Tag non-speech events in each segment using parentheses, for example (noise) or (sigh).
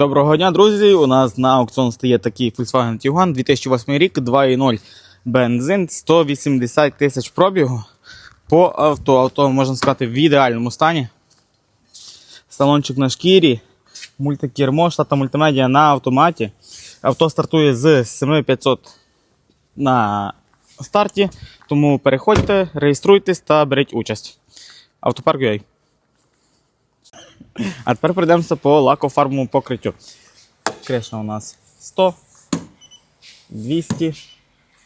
Доброго дня, друзі! У нас на аукціон стає такий Volkswagen Tiguan 2008 рік, 2.0 бензин, 180 тисяч пробігу. По авто. Авто, можна сказати, в ідеальному стані. Салончик на шкірі, мультикермо, штата мультимедіа на автоматі. Авто стартує з 7500 на старті. Тому переходьте, реєструйтесь та беріть участь. Автопарк UA. (laughs) А тепер пройдемося по лакофарбовому покриттю. Криша у нас 100, 200,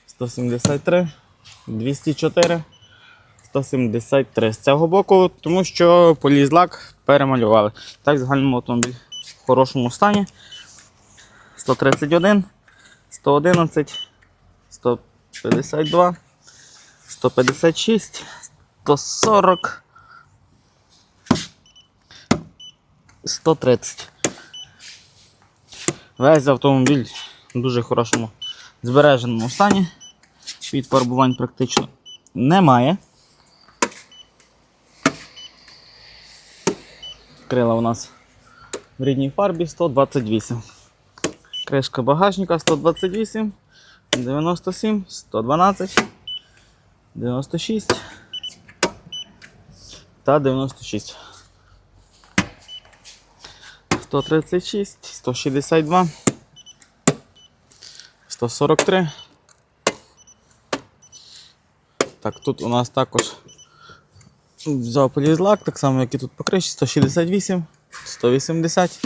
173, 204, 173. З цього боку, тому що полізлак перемалювали. Так, загальному автомобіль в хорошому стані. 131, 111, 152, 156, 140. 130. Весь автомобіль в дуже хорошому збереженому стані. Підфарбувань практично немає. Крила у нас в рідній фарбі 128. Кришка багажника 128, 97, 112, 96 та 96. 136, 162, 143. Так, тут у нас також взяв полізлак, так само, як і тут по криші, 168, 180,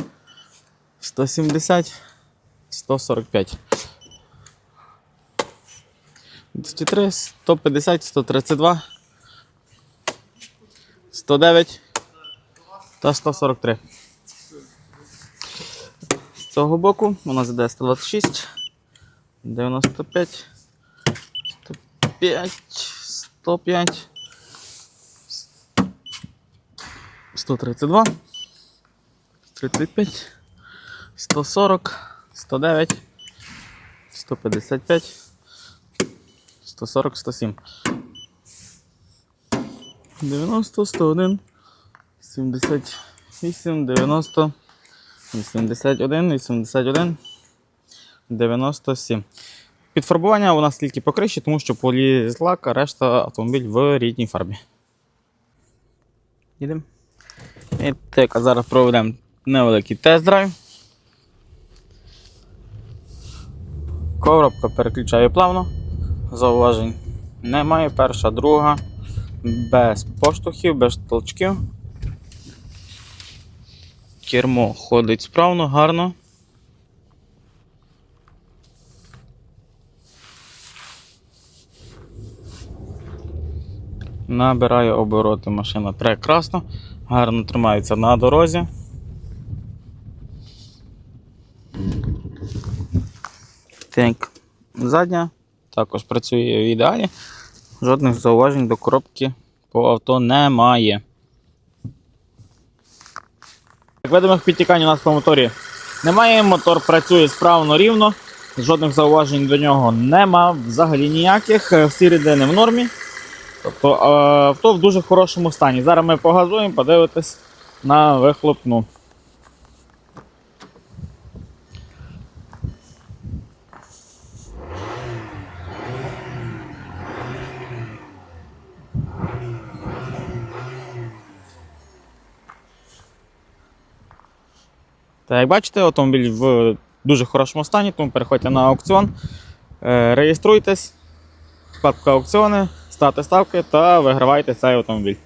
170, 145. 203, 150, 132, 109 та 143. З цього боку. У нас іде 126, 95, 105, 105, 132, 35, 140, 109, 155, 140, 107, 90, 101, 78, 90, 81, 81, 97. Підфарбування у нас тільки по криші, тому що полізлак, а решта автомобіль в рідній фарбі. Їдемо. І так, а зараз проведемо невеликий тест-драйв. Коробка переключає плавно. Зауважень немає. Перша, друга, без поштовхів, без толчків. Кермо ходить справно, гарно. Набирає обороти машина прекрасно, гарно тримається на дорозі. Так, задня також працює в ідеалі. Жодних зауважень до коробки по авто немає. Як видимих підтікань у нас по моторі немає. Мотор працює справно рівно, жодних зауважень до нього нема, взагалі ніяких. Е, Всі рідини в нормі. Тобто е, авто в дуже хорошому стані. Зараз ми погазуємо, подивитись на вихлопну. Та як бачите, автомобіль в дуже хорошому стані, тому переходьте на аукціон, е, реєструйтесь, папка аукціони, ставте ставки та вигравайте цей автомобіль.